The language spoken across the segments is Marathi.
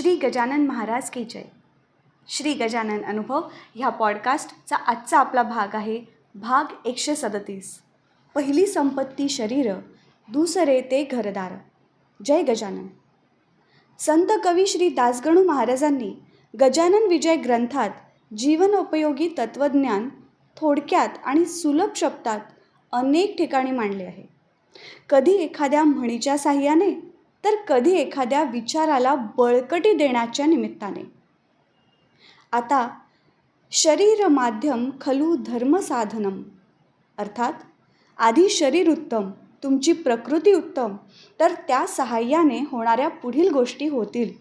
श्री गजानन महाराज की जय. श्री गजानन अनुभव ह्या पॉडकास्टचा आजचा आपला भाग आहे भाग एकशे सदतीस. पहिली संपत्ती शरीर दुसरे ते घरदार. जय गजानन. संत कवी श्री दासगणू महाराजांनी गजानन विजय ग्रंथात जीवनोपयोगी तत्त्वज्ञान थोडक्यात आणि सुलभ शब्दात अनेक ठिकाणी मांडले आहे. कधी एखाद्या म्हणीच्या साह्याने तर कधी एखाद्या विचाराला बळकटी देण्याच्या निमित्ताने. आता शरीर माध्यम खलू धर्मसाधनम अर्थात आधी शरीर उत्तम तुमची प्रकृती उत्तम तर त्या सहाय्याने होणाऱ्या पुढील गोष्टी होतील.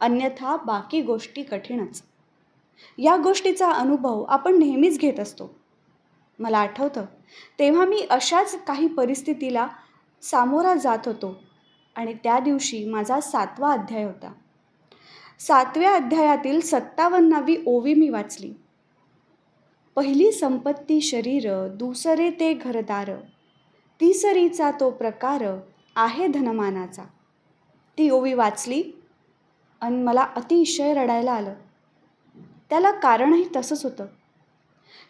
अन्यथा बाकी गोष्टी कठीणच. या गोष्टीचा अनुभव आपण नेहमीच घेत असतो. मला आठवतं तेव्हा मी अशाच काही परिस्थितीला सामोरा जात होतो. आणि त्या दिवशी माझा सातवा अध्याय होता. सातव्या अध्यायातील सत्तावन्नावी ओवी मी वाचली. पहिली संपत्ती शरीर दुसरे ते घरदार. तिसरीचा तो प्रकार आहे धनमानाचा. ती ओवी वाचली आणि मला अतिशय रडायला आलं. त्याला कारणही तसंच होतं.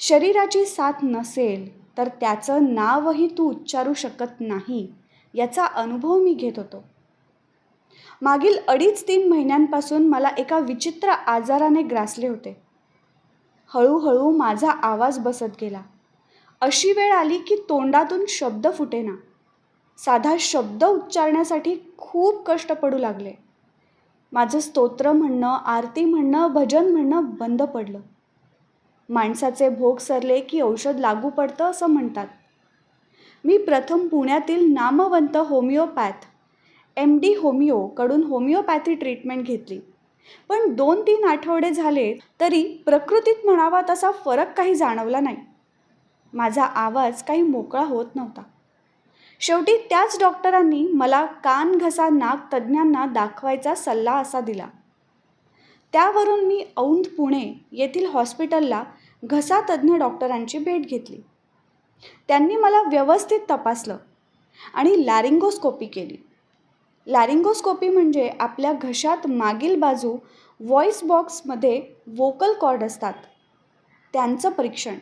शरीराची साथ नसेल तर त्याचं नावही तू उच्चारू शकत नाही. याचा अनुभव मी घेत होतो. मागील अडीच तीन महिन्यांपासून मला एका विचित्र आजाराने ग्रासले होते. हळूहळू माझा आवाज बसत गेला. अशी वेळ आली की तोंडातून शब्द फुटेना. साधा शब्द उच्चारण्यासाठी खूप कष्ट पडू लागले. माझं स्तोत्र म्हणणं आरती म्हणणं भजन म्हणणं बंद पडलं. माणसाचे भोग सरले की औषध लागू पडतं असं म्हणतात. मी प्रथम पुण्यातील नामवंत होमिओपॅथ एम डी होमिओकडून होमिओपॅथी ट्रीटमेंट घेतली. पण दोन तीन आठवडे झाले तरी प्रकृतीत म्हणावा तसा फरक काही जाणवला नाही. माझा आवाज काही मोकळा होत नव्हता. शेवटी त्याच डॉक्टरांनी मला कान घसा नाक तज्ज्ञांना दाखवायचा सल्ला असा दिला. त्यावरून मी औंध पुणे येथील हॉस्पिटलला घसा तज्ज्ञ डॉक्टरांची भेट घेतली. त्यांनी मला व्यवस्थित तपासलं आणि लॅरिंगोस्कोपी केली. लॅरिंगोस्कोपी म्हणजे आपल्या घशात मागील बाजू व्हॉइस बॉक्समध्ये वोकल कॉर्ड असतात. त्यांचं परीक्षण.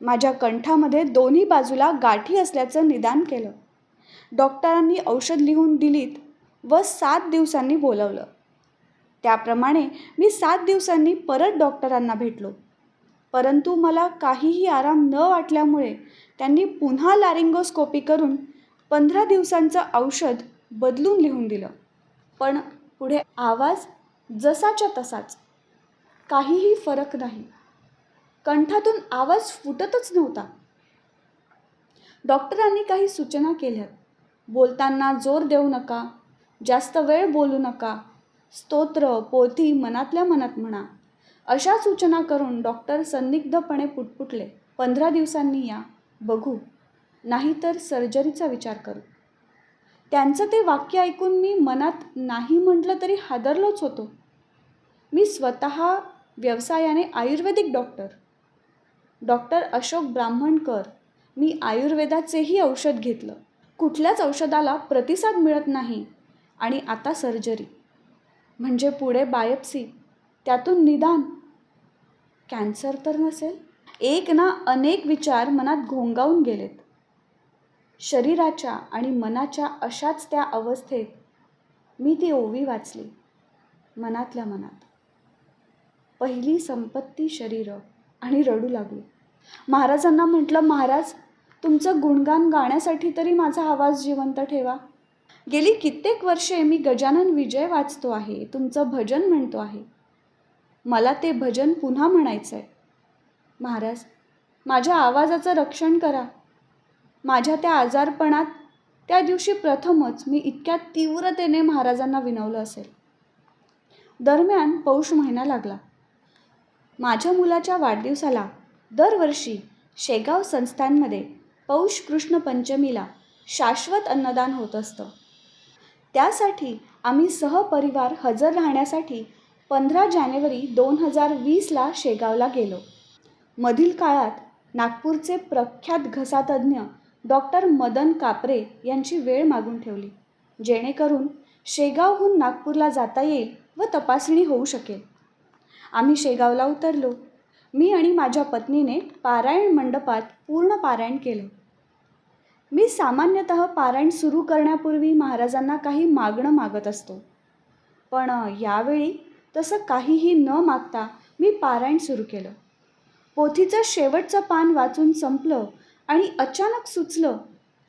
माझ्या कंठामध्ये दोन्ही बाजूला गाठी असल्याचं निदान केलं. डॉक्टरांनी औषध लिहून दिलीत व सात दिवसांनी बोलवलं. त्याप्रमाणे मी सात दिवसांनी परत डॉक्टरांना भेटलो. परंतु मला काहीही आराम न वाटल्यामुळे त्यांनी पुन्हा लॅरिंगोस्कोपी करून पंधरा दिवसांचं औषध बदलून लिहून दिलं. पण पुढे आवाज जसाच्या तसाच. काहीही फरक नाही. कंठातून आवाज फुटतच नव्हता. डॉक्टरांनी काही सूचना केल्यात बोलताना जोर देऊ नका जास्त वेळ बोलू नका स्तोत्र पोथी मनातल्या मनात म्हणा. अशा सूचना करून डॉक्टर संदिग्धपणे पुटपुटले. पंधरा दिवसांनी या. बघू. नाहीतर सर्जरीचा विचार करू. त्यांचं ते वाक्य ऐकून मी मनात नाही म्हटलं तरी हादरलोच होतो. मी स्वतः व्यवसायाने आयुर्वेदिक डॉक्टर. डॉक्टर अशोक ब्राह्मणकर. मी आयुर्वेदाचेही औषध घेतलं. कुठल्याच औषधाला प्रतिसाद मिळत नाही. आणि आता सर्जरी. म्हणजे पुढे बायोप्सी. त्यातून निदान कॅन्सर तर नसेल. एक ना अनेक विचार मनात घोंगावून गेलेत. शरीराच्या आणि मनाच्या अशाच त्या अवस्थेत मी ती ओवी वाचली मनातल्या मनात. पहिली संपत्ती शरीर आणि रडू लागली. महाराजांना म्हटलं महाराज तुमचं गुणगान गाण्यासाठी तरी माझा आवाज जिवंत ठेवा. गेली कित्येक वर्षे मी गजानन विजय वाचतो आहे तुमचं भजन म्हणतो आहे. मला ते भजन पुन्हा म्हणायचं आहे महाराज माझ्या आवाजाचं रक्षण करा. माझ्या त्या आजारपणात त्या दिवशी प्रथमच मी इतक्या तीव्रतेने महाराजांना विनवलं असेल. दरम्यान पौष महिना लागला. माझ्या मुलाच्या वाढदिवसाला दरवर्षी शेगाव संस्थांमध्ये पौष कृष्ण पंचमीला शाश्वत अन्नदान होत असतं. त्यासाठी आम्ही सहपरिवार हजर राहण्यासाठी पंधरा जानेवारी दोन हजार वीसला शेगावला गेलो. मधील काळात नागपूरचे प्रख्यात घसातज्ज्ञ डॉक्टर मदन कापरे यांची वेळ मागून ठेवली जेणेकरून शेगावहून नागपूरला जाता येईल व तपासणी होऊ शकेल. आम्ही शेगावला उतरलो. मी आणि माझ्या पत्नीने पारायण मंडपात पूर्ण पारायण केलं. मी सामान्यतः पारायण सुरू करण्यापूर्वी महाराजांना काही मागणं मागत असतो. पण यावेळी तसं काहीही न मागता मी पारायण सुरू केलं. पोथीचं शेवटचं पान वाचून संपलं आणि अचानक सुचलं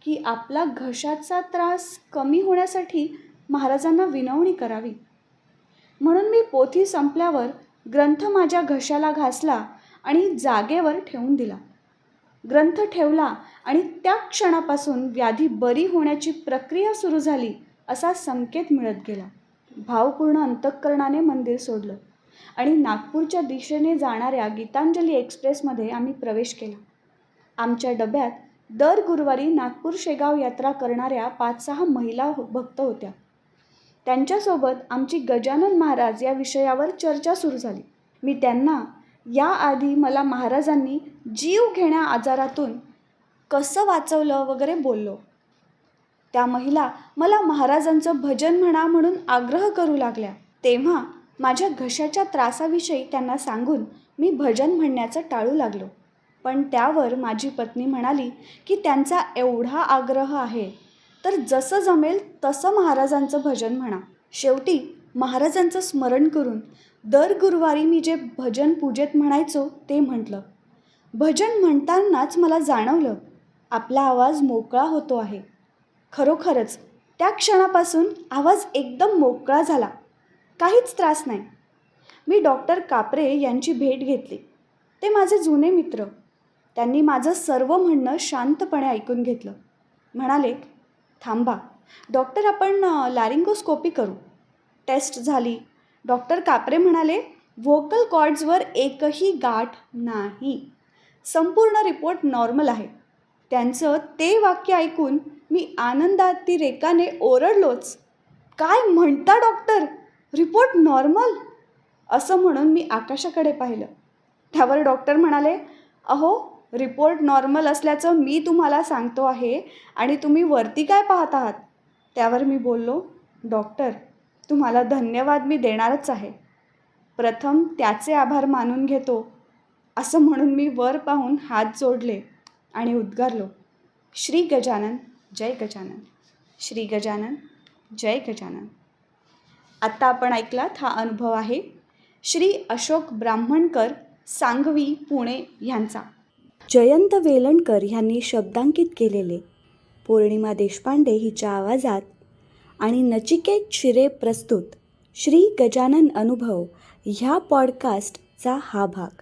की आपला घशाचा त्रास कमी होण्यासाठी महाराजांना विनवणी करावी. म्हणून मी पोथी संपल्यावर ग्रंथ माझ्या घशाला घासला आणि जागेवर ठेवून दिला. ग्रंथ ठेवला आणि त्या क्षणापासून व्याधी बरी होण्याची प्रक्रिया सुरू झाली असा संकेत मिळत गेला. भावपूर्ण अंतःकरणाने मंदिर सोडलं. आणि नागपूरच्या दिशेने जाणाऱ्या गीतांजली एक्सप्रेसमध्ये आम्ही प्रवेश केला. आमच्या डब्यात दर गुरुवारी नागपूर शेगाव यात्रा करणाऱ्या पाच सहा महिला हो- भक्त होत्या. त्यांच्यासोबत आमची गजानन महाराज या विषयावर चर्चा सुरू झाली. मी त्यांना याआधी मला महाराजांनी जीव घेण्या आजारातून कसं वाचवलं वगैरे बोललो. त्या महिला मला महाराजांचं भजन म्हणा म्हणून आग्रह करू लागल्या. तेव्हा माझ्या घशाच्या त्रासाविषयी त्यांना सांगून मी भजन म्हणण्याचं टाळू लागलो. पण त्यावर माझी पत्नी म्हणाली की त्यांचा एवढा आग्रह आहे तर जसं जमेल तसं महाराजांचं भजन म्हणा. शेवटी महाराजांचं स्मरण करून दर गुरुवारी मी जे भजन पूजेत म्हणायचो ते म्हटलं. भजन म्हणतानाच मला जाणवलं आपला आवाज मोकळा होतो आहे. खरोखरच त्या क्षणापासून आवाज एकदम मोकळा झाला. काहीच त्रास नाही. मी डॉक्टर कापरे यांची भेट घेतली. ते माझे जुने मित्र. त्यांनी माझं सर्व म्हणणं शांतपणे ऐकून घेतलं. म्हणाले थांबा डॉक्टर आपण लॅरिंगोस्कोपी करू. टेस्ट झाली. डॉक्टर कापरे म्हणाले व्होकल कॉर्ड्सवर एकही गाठ नाही. संपूर्ण रिपोर्ट नॉर्मल आहे. त्यांचं ते वाक्य ऐकून मी आनंदातिरेकाने ओरडलोच. काय म्हणता डॉक्टर? Report normal? असं म्हणून मी आकाशाकडे पाहिलं. त्यावर डॉक्टर म्हणाले अहो रिपोर्ट नॉर्मल असल्याचं मी तुम्हाला सांगतो आहे आणि तुम्ही वरती काय पाहत आहात? त्यावर मी बोललो डॉक्टर तुम्हाला धन्यवाद मी देणारच आहे. प्रथम त्याचे आभार मानून घेतो. असं म्हणून मी वर पाहून हात जोडले. आणि उद्गारलो श्री गजानन जय गजानन श्री गजानन जय गजानन. आत्ता आपण ऐकलात हा अनुभव आहे श्री अशोक ब्राह्मणकर सांगवी पुणे ह्यांचा जयंत वेलणकर ह्यांनी शब्दांकित केलेले पौर्णिमा देशपांडे हिच्या आवाजात आणि नचिकेत शिरे प्रस्तुत श्री गजानन अनुभव ह्या पॉडकास्टचा हा भाग.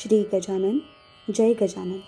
श्री गजानन जय गजानन।